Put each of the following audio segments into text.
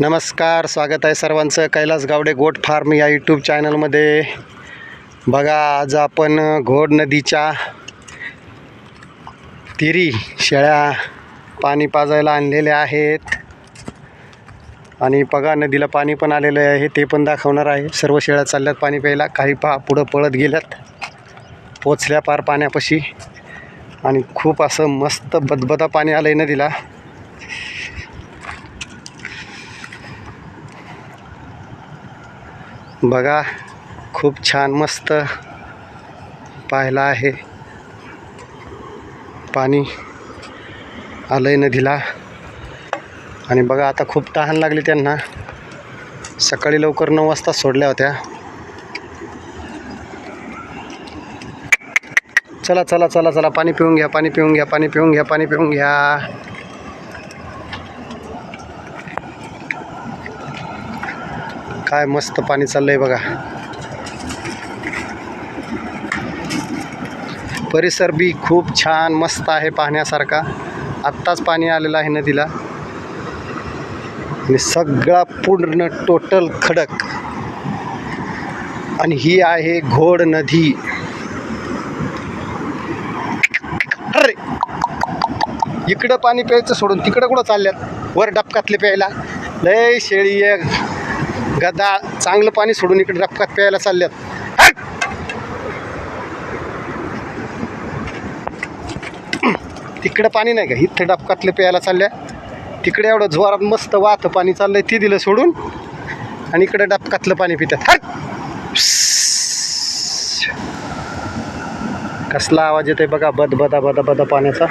नमस्कार स्वागत आहे सर्वांचं. कैलास गावडे गोट फार्म या यूट्यूब चॅनलमध्ये. बघा आज आपण घोड नदीच्या तिरी शेळ्या पाणी पाजायला आणलेल्या आहेत. आणि बघा नदीला पाणी पण आलेलं आहे. ते पण दाखवणार आहे. सर्व शेळ्या चालल्यात पाणी प्यायला. काही पहा पुढं पळत गेल्यात. पोचल्या पार पाण्यापाशी. आणि खूप असं मस्त बदबदा पाणी आलं आहे नदीला. बघा खूप छान मस्त पाहायला आहे. पाणी आलंय नदीला. आणि बघा आता खूप तहान लागली त्यांना. सकाळी लवकर नऊ वाजता सोडल्या होत्या. चला चला चला चला पाणी पिऊन घ्या पाणी पिऊन घ्या पाणी पिऊन घ्या पाणी पिऊन घ्या. काय मस्त पाणी चाललं आहे बघा. परिसर बी खूप छान मस्त आहे पाहण्यासारखा. आत्ताच पाणी आलेलं आहे नदीला. आणि सगळा पूर्ण टोटल खडक. आणि ही आहे घोड नदी. अरे! इकडं पाणी प्यायचं सोडून तिकडं कुठं चालल्यात? वर डबकातले प्यायला. लय शेळी एक. गदा चांगलं पाणी सोडून इकडे डबकात प्यायला चालल्यात. तिकडं पाणी नाही का? इथं डबकातलं प्यायला चालल्या. तिकडे एवढं जोरात मस्त वाहत पाणी चाललंय ते दिलं सोडून. आणि इकडे डबकातलं पाणी पितात. हट! कसला आवाज येतोय बघा बद बदा बदा बदा पाण्याचा.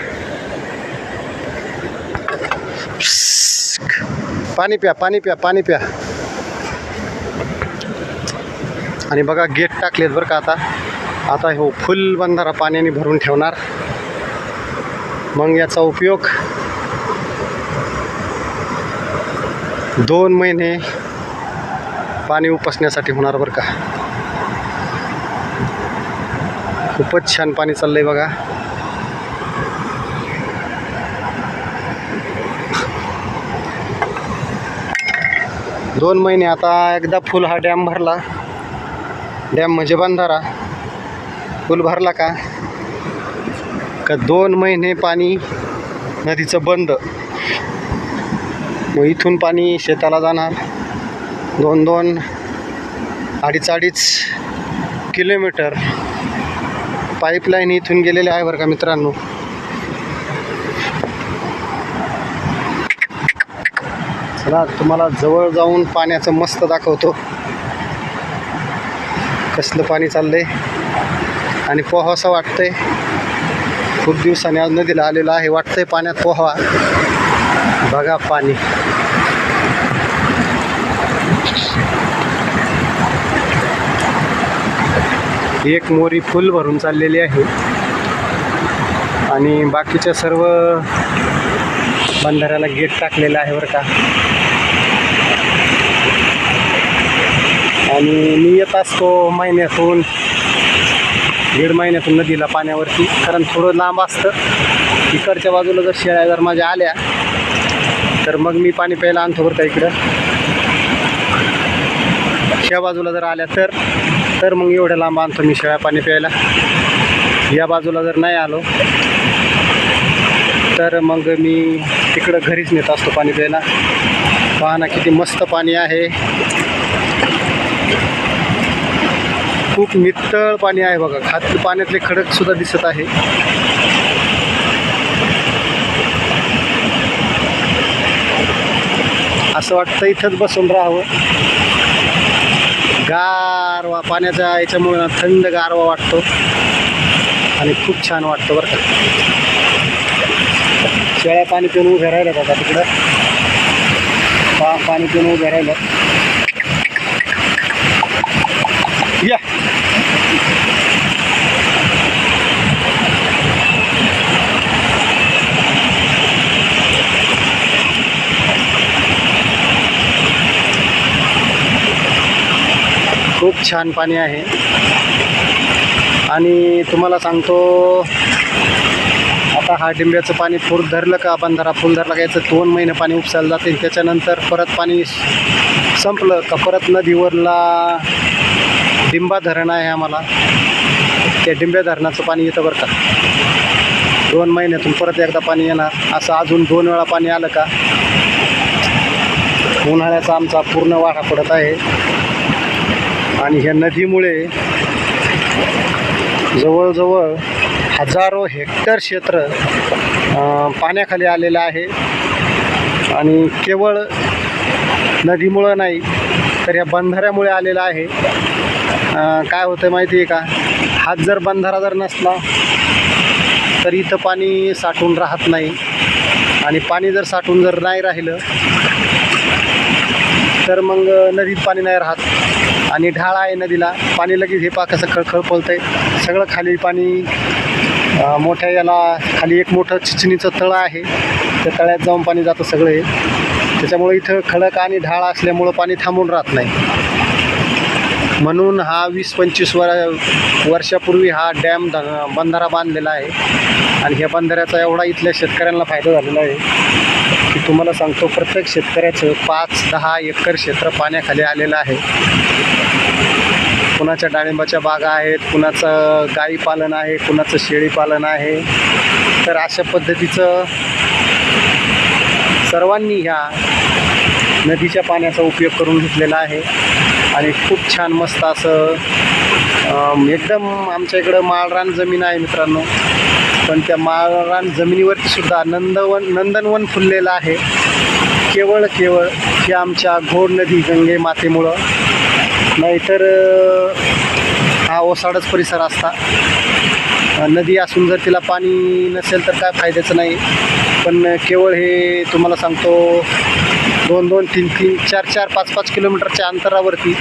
पाणी प्या पाणी प्या पाणी प्या. आणि बघा गेट टाकलेत बरं का आता. आता हो फुल बंधारा पाण्याने भरून ठेवणार. मग याचा उपयोग दोन महिने पाणी उपसण्यासाठी होणार बरं का. खूपच छान पाणी चाललंय बघा. दोन महिने आता एकदा फुल हा डॅम भरला. डॅम म्हणजे बंधारा. पूल भरला का? का दोन महिने पाणी नदीचं बंद? मग इथून पाणी शेताला जाणार. दोन दोन अडीच अडीच किलोमीटर पाईपलाईन इथून गेलेले आहे बरं का मित्रांनो. चला तुम्हाला जवळ जाऊन पाण्याचं मस्त दाखवतो. कसलं पाणी चाललंय आणि पोहावंसं वाटतंय. खूप दिवसाने आज नदीला आलेला आहे वाटतंय पाण्यात पोहा बघा पाणी. एक मोरी फुल भरून चाललेली आहे. आणि बाकीच्या सर्व बंधाऱ्याला गेट टाकलेलं आहे बरं का. आणि मी येत असतो महिन्यातून दीड महिन्यातून नदीला पाण्यावरती. कारण थोडं लांब असतं. इकडच्या बाजूला जर शेळ्या जर माझ्या आल्या तर मग मी पाणी प्यायला आणतो बरं का इकडं. त्या बाजूला जर आल्या तर तर मग एवढ्या लांब आणतो मी शेळ्या पाणी प्यायला. या बाजूला जर नाही आलो तर मग मी तिकडं घरीच नेत असतो पाणी प्यायला. पाहना किती मस्त पाणी आहे. खूप नितळ पाणी आहे बघा. खात पाण्यातले खडक सुद्धा दिसत आहे. असं वाटतं इथंच बसून राहावं. गारवा पाण्याचा याच्यामुळे थंड गारवा वाटतो. आणि खूप छान वाटतं बरं का. शेळ्या पाणी पिऊन उभ्या राहिल्या बघा तिकडं. पा पाणी पिऊन उभ्या राहिलं. या. खूप छान पाणी आहे. आणि तुम्हाला सांगतो आता हा डिंब्याचं पाणी फुल धरलं का बंधारा फुल धरला का? याचं दोन महिने पाणी उपसायला जाते. त्याच्यानंतर परत पाणी संपलं का? परत नदीवरला डिंबा धरण आहे आम्हाला. त्या डिंब्या धरणाचं पाणी येतं बरं का. दोन महिन्यातून परत एकदा पाणी येणार. असं अजून दोन वेळा पाणी आलं का? उन्हाळ्याचा आमचा पूर्ण वाढा पडत आहे. आणि ह्या नदीमुळे जवळजवळ हजारो हेक्टर क्षेत्र पाण्याखाली आलेलं आहे. आणि केवळ नदीमुळं नाही तर या बंधाऱ्यामुळे आलेलं आहे. काय होतं माहिती आहे का? हात जर बंधारा जर नसला तर इथं पाणी साठून राहत नाही. आणि पाणी जर साठून जर नाही राहिलं तर मग नदीत पाणी नाही राहत. आणि ढाळ आहे नदीला. पाणी लगेच हे पा कसं खळखळ पळतं आहे सगळं खाली पाणी मोठ्या याला खाली एक मोठं चिचणीचं तळं आहे. त्या तळ्यात जाऊन पाणी जातं सगळं हे. त्याच्यामुळे इथं खडक आणि ढाळ असल्यामुळं पाणी थांबून राहत नाही. म्हणून हा वीस पंचवीस वर वर्षापूर्वी हा डॅम ध बंधारा बांधलेला आहे. आणि ह्या बंधाऱ्याचा एवढा इथल्या शेतकऱ्यांना फायदा झालेला आहे की तुम्हाला सांगतो प्रत्येक शेतकऱ्याचं पाच दहा एकर क्षेत्र पाण्याखाली आलेलं आहे. कुणाच्या डाळिंबाच्या बागा आहेत कुणाचं गाई पालन आहे कुणाचं शेळी पालन आहे. तर अशा पद्धतीचं सर्वांनी ह्या नदीच्या पाण्याचा उपयोग करून घेतलेला आहे. आणि खूप छान मस्त असं एकदम आमच्या इकडं माळरान जमीन आहे मित्रांनो. पण त्या माळरान जमिनीवरती सुद्धा नंदवन नंदनवन फुललेलं आहे. केवळ केवळ ही आमच्या घोड नदी गंगे मातेमुळं. नाहीतर हा ओसाडच परिसर असता. नदी असून जर तिला पाणी नसेल तर काय फायद्याचं नाही. पण केवळ हे तुम्हाला सांगतो दोन दोन तीन तीन चार चार पाच पाच किलोमीटरच्या अंतरावरती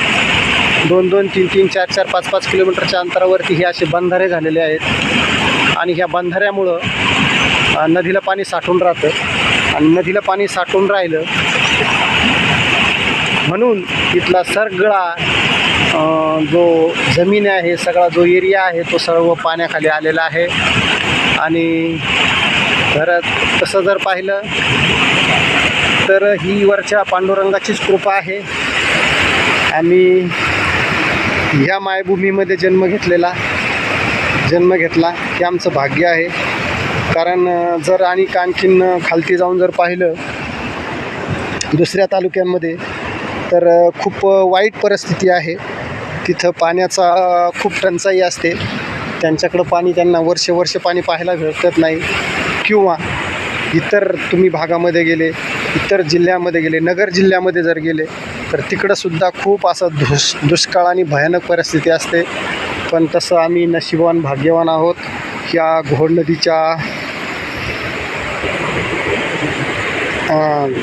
दोन दोन तीन तीन चार चार पाच पाच किलोमीटरच्या अंतरावरती हे असे बंधारे झालेले आहेत. आणि ह्या बंधाऱ्यामुळं नदीला पाणी साठून राहतं. आणि नदीला पाणी साठून राहिलं म्हणून इथला सगळा जो जमीन आहे सगळा जो एरिया आहे तो सर्व पाण्याखाली आलेला आहे. आणि घरात तसं जर पाहिलं तर ही वरच्या पांडुरंगाचीच कृपा आहे. आम्ही ह्या मायभूमीमध्ये जन्म घेतलेला जन्म घेतला हे आमचं भाग्य आहे. कारण जर आणि आणखीन खालती जाऊन जर पाहिलं दुसऱ्या तालुक्यांमध्ये तर खूप वाईट परिस्थिती आहे. तिथं पाण्याचा खूप टंचाई असते. त्यांच्याकडं पाणी त्यांना वर्ष वर्ष पाणी पाहायला भेटत नाही. किंवा इतर तुम्ही भागामध्ये गेले इतर जिल्ह्यामध्ये गेले नगर जिल्ह्यामध्ये जर गेले तर तिकडंसुद्धा खूप असं दुष दुष्काळ आणि भयानक परिस्थिती असते. पण तसं आम्ही नशिबवान भाग्यवान आहोत. या घोड नदीच्या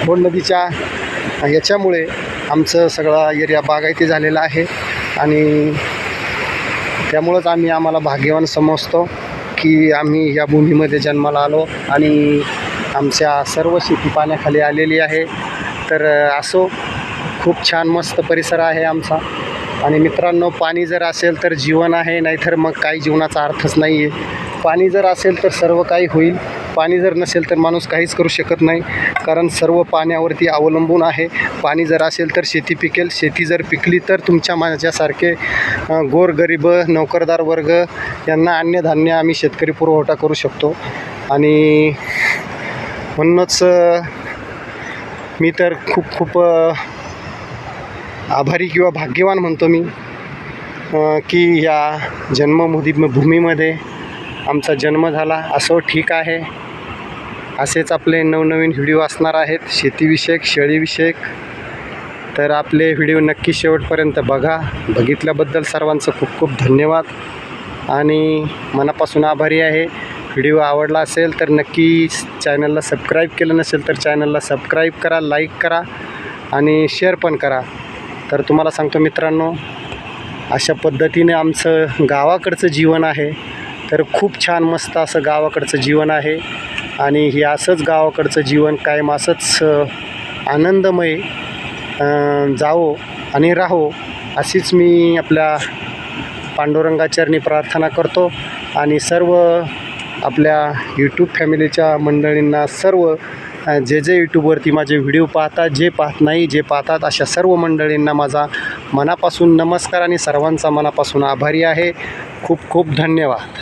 घोड नदीच्या याच्यामुळे आमचं सगळा एरिया बागायती झालेला आहे. आणि त्यामुळंच आम्ही आम्हाला भाग्यवान समजतो की आम्ही या भूमीमध्ये जन्माला आलो आणि आमच्या सर्व शेती पाण्याखाली आलेली आहे. तर असो खूप छान मस्त परिसर आहे आमचा. आणि मित्रांनो पाणी जर असेल तर जीवन आहे नाहीतर मग काही जीवनाचा अर्थच नाही आहे पाणी जर असेल तर सर्व काही होईल. पाणी जर नसेल तर माणूस काहीच करू शकत नाही. कारण सर्व पाण्यावरती अवलंबून आहे. पाणी जर असेल तर शेती पिकेल. शेती जर पिकली तर तुमच्या माझ्यासारखे गोरगरीब नोकरदार वर्ग यांना अन्नधान्य आम्ही शेतकरी पुरवठा करू शकतो. आणि म्हणूनच मी तर खूप खूप आभारी किंवा भाग्यवान म्हणतो मी की या जन्मभूमी भूमीमध्ये आमचा जन्म झाला. असो ठीक आहे. असेच आपले नवनवीन व्हिडिओ असणार आहेत. शेतीविषयक शेळीविषयक. तर आपले व्हिडिओ नक्की शेवटपर्यंत बघा. बघितल्याबद्दल सर्वांचं खूप खूप धन्यवाद. आणि मनापासून आभारी आहे. व्हिडिओ आवडला असेल तर नक्की चॅनलला सबस्क्राईब केलं नसेल तर चॅनलला सबस्क्राईब करा लाईक करा आणि शेअर पण करा. तर तुम्हाला सांगतो मित्रांनो अशा पद्धतीने आमचं गावाकडचं जीवन आहे. तर खूप छान मस्त असं गावाकडचं जीवन आहे. आणि हे असंच गावाकडचं जीवन कायम असंच आनंदमय जावो आणि राहो अशीच मी आपल्या पांडुरंगाचरणी प्रार्थना करतो. आणि सर्व आपल्या यूट्यूब फॅमिलीच्या मंडळींना सर्व जे जे यूट्यूबवरती माझे व्हिडिओ पाहतात जे पाहत नाही जे पाहतात अशा सर्व मंडळींना माझा मनापासून नमस्कार आणि सर्वांचा मनापासून आभारी आहे. खूप खूप धन्यवाद.